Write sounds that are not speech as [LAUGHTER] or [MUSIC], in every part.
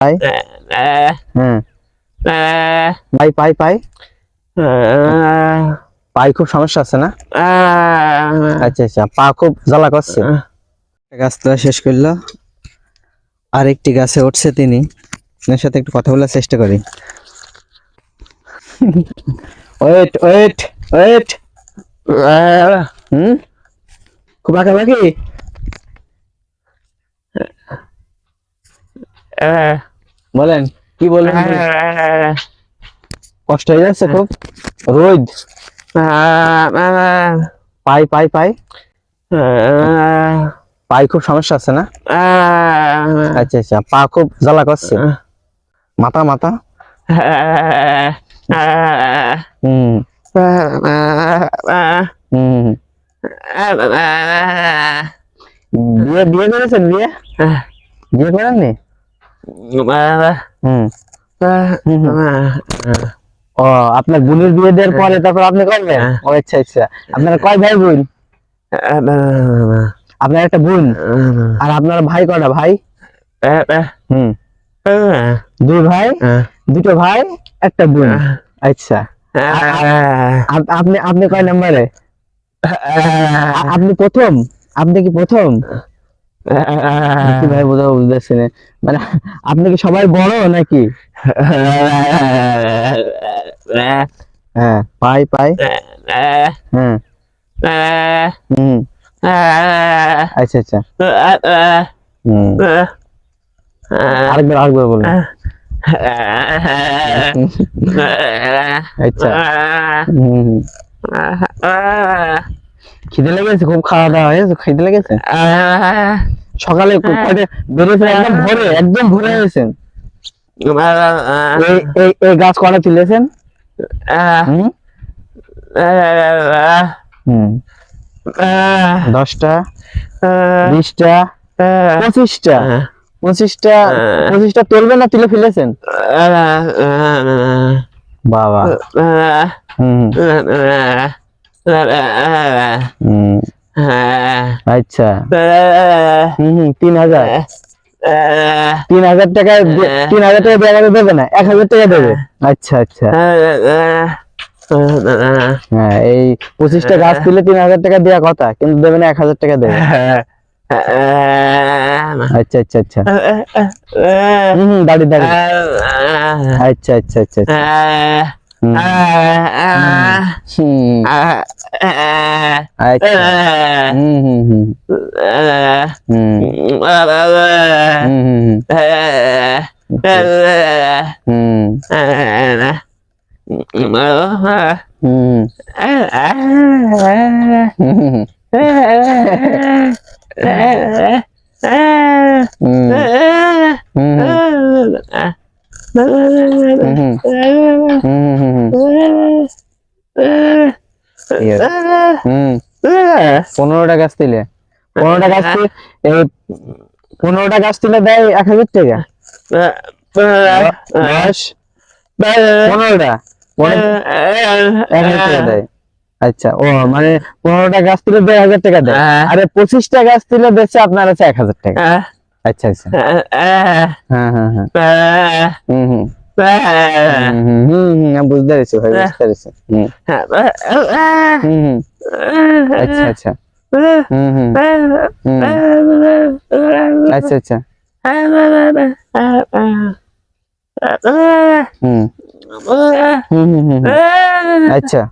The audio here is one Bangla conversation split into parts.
পাই। হ্যাঁ। পাই পাই পাই। খুব সমস্যা আছে না? আচ্ছা আচ্ছা পা খুব জ্বালা করছে। গাছ তোলা শেষ করল। আর একটি গাছে উঠছে তিনি। আপনার সাথে একটু কথা বলার চেষ্টা করি। Wait wait wait. হুম? খুব আঁকাবাকি বলেন কি বলেন কষ্ট হয়ে যাচ্ছে খুব রোদ পাই পাই পাই পাই খুব সমস্যা আছে না আচ্ছা আচ্ছা পা খুব জ্বালা করছে মাথা মাথা হুম হুম বিয়ে বিয়ে করেছেন বিয়ে বিয়ে করেননি ও আপনার বোনের বিয়ে দেওয়ার পরে তারপর আপনি করবেন ও আচ্ছা আচ্ছা। আপনার কয় ভাই বোন? আপনার একটা বোন। আর আপনার ভাই কটা ভাই? হুম। দুই ভাই দুটো ভাই একটা বোন। আচ্ছা। আপ- আপনি আপনি কয় নাম্বারে? আপনি প্রথম? আপনি কি প্রথম? ভাই বোঝা বুঝতেছি না। মানে আপনি কি সবাই বড় নাকি? হ্যাঁ পাই পাই। হ্যাঁ হুম। আচ্ছা আচ্ছা। হুম। আরেকবার আরেকবার বলুন। আচ্ছা। হুম। খিদে লেগেছে? খুব খাওয়া দাওয়া হয়েছে? খিদে লেগেছে? সকালে কয়টা বেরিয়েছেন একদম ভোরে একদম ভোরে হয়েছেন এই এই গাছ কটা তুলেছেন? হুম? দশটা বিশটা পঁচিশটা। পঁচিশটা পঁচিশটা তুলবেন না তুলে ফেলেছেন? বাবা। হুম। আচ্ছা। তিন হাজার। তিন তিন হাজার টাকা দেবে না, এক হাজার টাকা দেবে। আচ্ছা আচ্ছা। হ্যাঁ এই পঁচিশটা গাছ তুলে তিন হাজার টাকা দেওয়া কথা, কিন্তু দেবে না, এক হাজার টাকা দেবে। আচ্ছা আচ্ছা আচ্ছা। হুম হুম, দাঁড়ি দাঁড়ি। আচ্ছা আচ্ছা আচ্ছা। Mm. পনেরোটা গাছ দিলে। পনেরোটা গাছ পনেরোটা গাছ দিলে দেয় এক হাজার টাকা। পনেরোটা পনেরো এক হাজার টাকা দেয়। আচ্ছা ও মানে পনেরোটা গাছ তুলে দেড় হাজার টাকা দেয়। আরে পঁচিশটা গাছ তুলে দিচ্ছে আপনার আছে এক হাজার টাকা। আচ্ছা আচ্ছা। হ্যাঁ হ্যাঁ হ্যাঁ হুম হুম। হুম বুঝতে পেরেছি ভাই বুঝতে পেরেছি। হুম। আচ্ছা আচ্ছা। হুম হুম। হুম। আচ্ছা আচ্ছা। হুম। হুম হুম। আচ্ছা।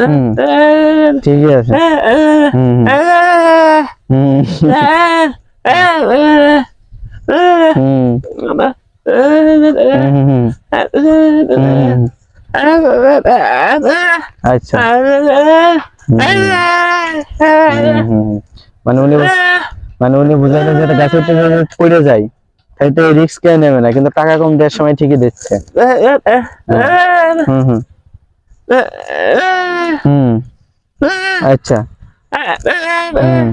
হুম। ঠিকই আছে। হুম। হুম। আচ্ছা মানে উনি মানে বুঝালেন পড়ে যায় তাই তো রিস্ক কেউ নেবে না কিন্তু টাকা কম দেওয়ার সময় ঠিকই দিচ্ছে হুম হুম হুম আচ্ছা হুম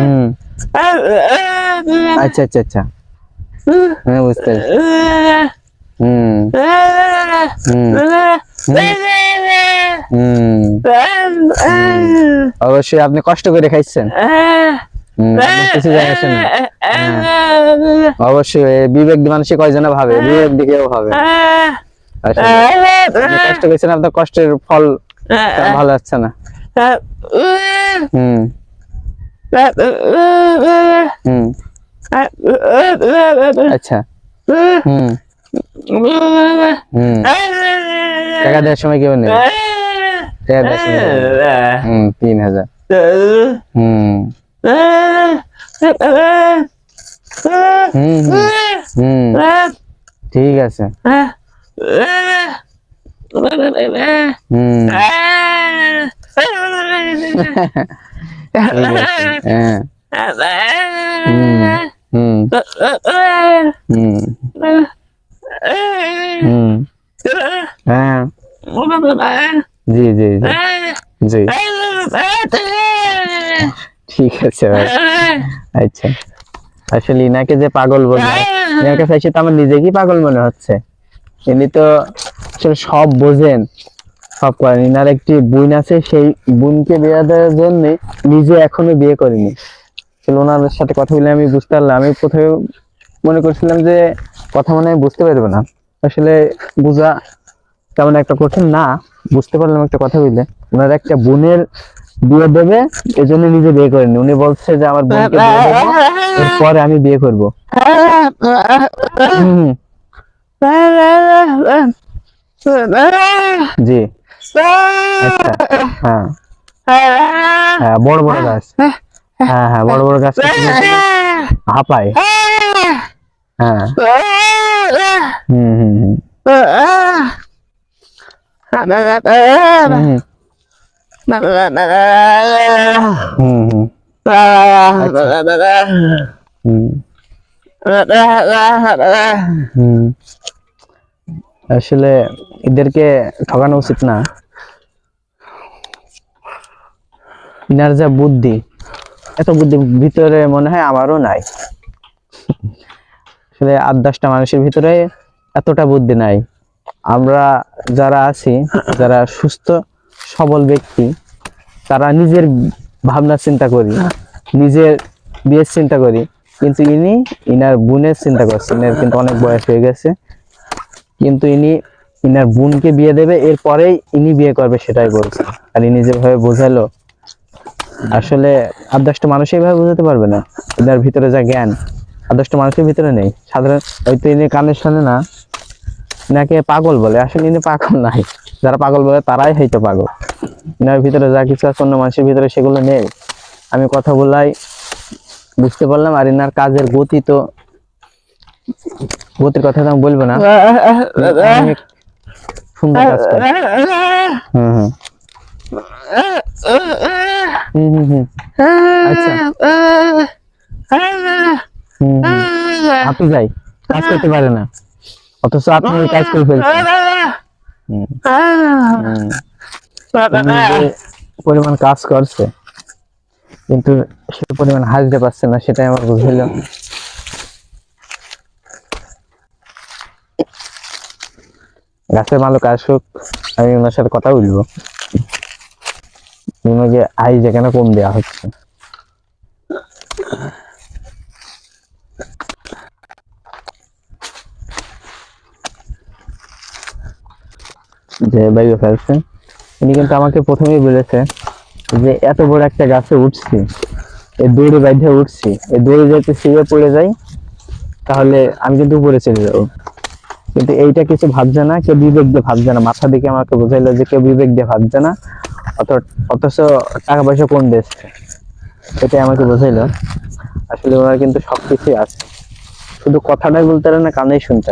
হুম আচ্ছা আচ্ছা আচ্ছা। হ্যাঁ বুঝতে হুম। হুম। হুম। অবশ্যই আপনি কষ্ট করে খাইছেন। কিছু না। অবশ্যই বিবেক দিয়ে মানুষে কয়জনে ভাবে? বিবেক দিকেও ভাবে কষ্ট করেছেন আপনার কষ্টের ফল ভালো আসছে না। হুম। আচ্ছা। টাকা দেওয়ার সময় কেউ নেই। তিন হাজার। হুম হুম। ঠিক আছে। হুম। [LAUGHS] হ্যাঁ হ্যাঁ জি জি জি ঠিক আছে আচ্ছা আসলে ইনাকে যে পাগল বলব ইনার কাছে তো আমার নিজেকেই পাগল মনে হচ্ছে ইনি তো আসলে সব বোঝেন সব করেনি। ইনার একটি বোন আছে, সেই বোনকে বিয়ে দেওয়ার জন্য নিজে এখনও বিয়ে করেনি। ওনার সাথে কথা বলে আমি বুঝতে পারলাম। আমি প্রথমে মনে করছিলাম যে কথা মনে বুঝতে পারব না। আসলে বোঝা তেমন একটা কঠিন না, বুঝতে পারলাম একটা কথা বললে ওনার একটা বোনের বিয়ে দেবে এই জন্য নিজে বিয়ে করেনি। উনি বলছে যে আমার বোনকে এরপরে আমি বিয়ে করব। জি। হ্যাঁ, হ্যাঁ হ্যাঁ বড় বড় হ্যাঁ। আচ্ছা। আসলে এদেরকে ঠকানো উচিত না। ইনার যা বুদ্ধি, এত বুদ্ধি ভিতরে মনে হয় আমারও নাই। আসলে আট দশটা মানুষের ভিতরে এতটা বুদ্ধি নাই। আমরা যারা আছি, যারা সুস্থ, সবল ব্যক্তি, তারা নিজের ভাবনা চিন্তা করি, নিজের বিয়ের চিন্তা করি, কিন্তু ইনি ইনার বোনের চিন্তা করছে ইনার কিন্তু অনেক বয়স হয়ে গেছে। কিন্তু ইনি ইনার বোনকে বিয়ে দেবে, এরপরেই ইনি বিয়ে করবে সেটাই বলছে। আর ইনি যেভাবে বোঝালো আসলে দশটা মানুষ এইভাবে বোঝাতে পারবে না। ইনার ভিতরে যা জ্ঞান দশটা মানুষের ভিতরে নেই। সাধারণ হয়তো ইনি কানের শুনে না, ইনাকে পাগল বলে। আসলে ইনি পাগল নাই। যারা পাগল বলে তারাই হয়তো পাগল। ইনার ভিতরে যা কিছু আছে, অন্য মানুষের ভিতরে সেগুলো নেই। আমি কথা বলাই বুঝতে পারলাম, আর ইনার কাজের গতি তো গতির কথা তো আমি বলব না। সুন্দর কাজ করে হুম হুম। আচ্ছা। কাজ করতে পারে না। অথচ আপনি কাজ করে ফেলছেন। পরিমাণ কাজ করছে কিন্তু সে পরিমাণ হাসতে পারছে না সেটাই আমার বুঝলো গাছের মালিক আসুক আমি ওনার সাথে কথা বলব। ওনাকে আই যেখানে কম দেওয়া হচ্ছে। যে উনি কিন্তু আমাকে প্রথমেই বলেছে যে এত বড় একটা গাছে উঠছি এই দড়ি বাইধে উঠছি এই দড়ি যাতে ছিঁড়ে পড়ে যাই তাহলে আমি কিন্তু উপরে চলে যাব। কিন্তু এইটা কিছু ভাবছে না, কেউ বিবেক দিয়ে ভাবছে না। মাথা দিকে আমাকে বোঝাইলো যে কেউ বিবেক দিয়ে ভাবছে না। অত অথচ টাকা পয়সা এটাই আমাকে বোঝাইলো। আসলে ওনার কিন্তু সবকিছুই আছে। শুধু কথাটাই বলতে পারে না, কানেই শুনতে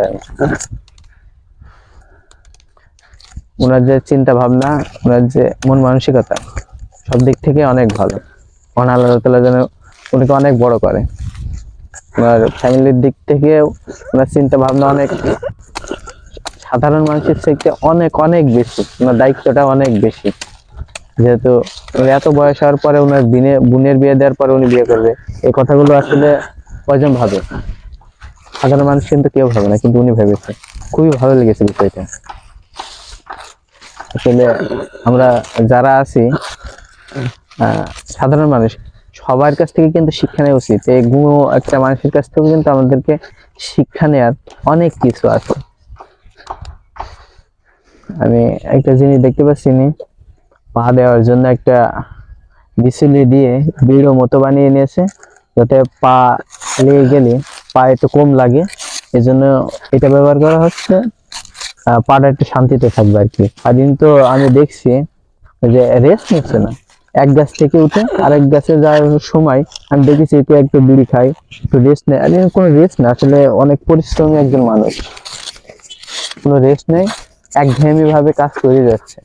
ওনার যে চিন্তা ভাবনা, ওনার যে মন মানসিকতা, সব দিক থেকে অনেক ভালো। মহান আল্লাহ তাআলা যেন উনিকে অনেক বড় করে। ওনার ফ্যামিলির দিক থেকে ওনার চিন্তা ভাবনা অনেক। সাধারণ মানুষের থেকে অনেক অনেক বেশি। ওনার দায়িত্বটা অনেক বেশি। যেহেতু এত বয়স হওয়ার পরে ওনার বিনে বোনের বিয়ে দেওয়ার পরে উনি বিয়ে করবে। এই কথাগুলো আসলে কয়জন ভাবে? সাধারণ মানুষ কিন্তু কেউ ভাবে না, কিন্তু উনি ভেবেছে। খুবই ভালো লেগেছে বিষয়টা। আসলে আমরা যারা আছি সাধারণ মানুষ, সবার কাছ থেকে কিন্তু শিক্ষা নেওয়া উচিত। এই গুণ একটা মানুষের কাছ থেকে কিন্তু আমাদেরকে শিক্ষা নেওয়ার অনেক কিছু আছে। আমি একটা জিনিস দেখতে পাচ্ছি নি। পা দেওয়ার জন্য একটা বিচুলি দিয়ে বিড়ো মতো বানিয়ে নিয়েছে, যাতে পা লেগে গেলে পা একটু কম লাগে। এই জন্য এটা ব্যবহার করা হচ্ছে। পাটা একটু শান্তিতে থাকবে আর কি দিন তো আমি দেখছি যে রেস্ট নিচ্ছে না। এক গাছ থেকে উঠে আরেক গাছে যাওয়ার সময় আমি দেখেছি একটু একটু বিড়ি খাই, একটু রেস্ট নেয়। আরে কোনো রেস্ট না, আসলে অনেক পরিশ্রমী একজন মানুষ। কোনো রেস্ট নেই, একঘেয়েমি ভাবে কাজ করে যাচ্ছে।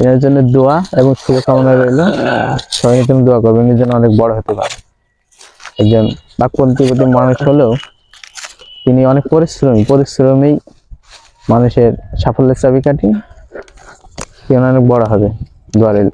এর জন্য দোয়া এবং শুভকামনা রইল। সবাই তুমি দোয়া করবে নিজের জন্য অনেক বড় হতে পারে। একজন বাকপন্থীপতি মানুষ হলেও তিনি অনেক পরিশ্রমী পরিশ্রমী মানুষের সাফল্যের চাবিকাঠি। তিনি অনেক বড় হবে। দোয়া রইল।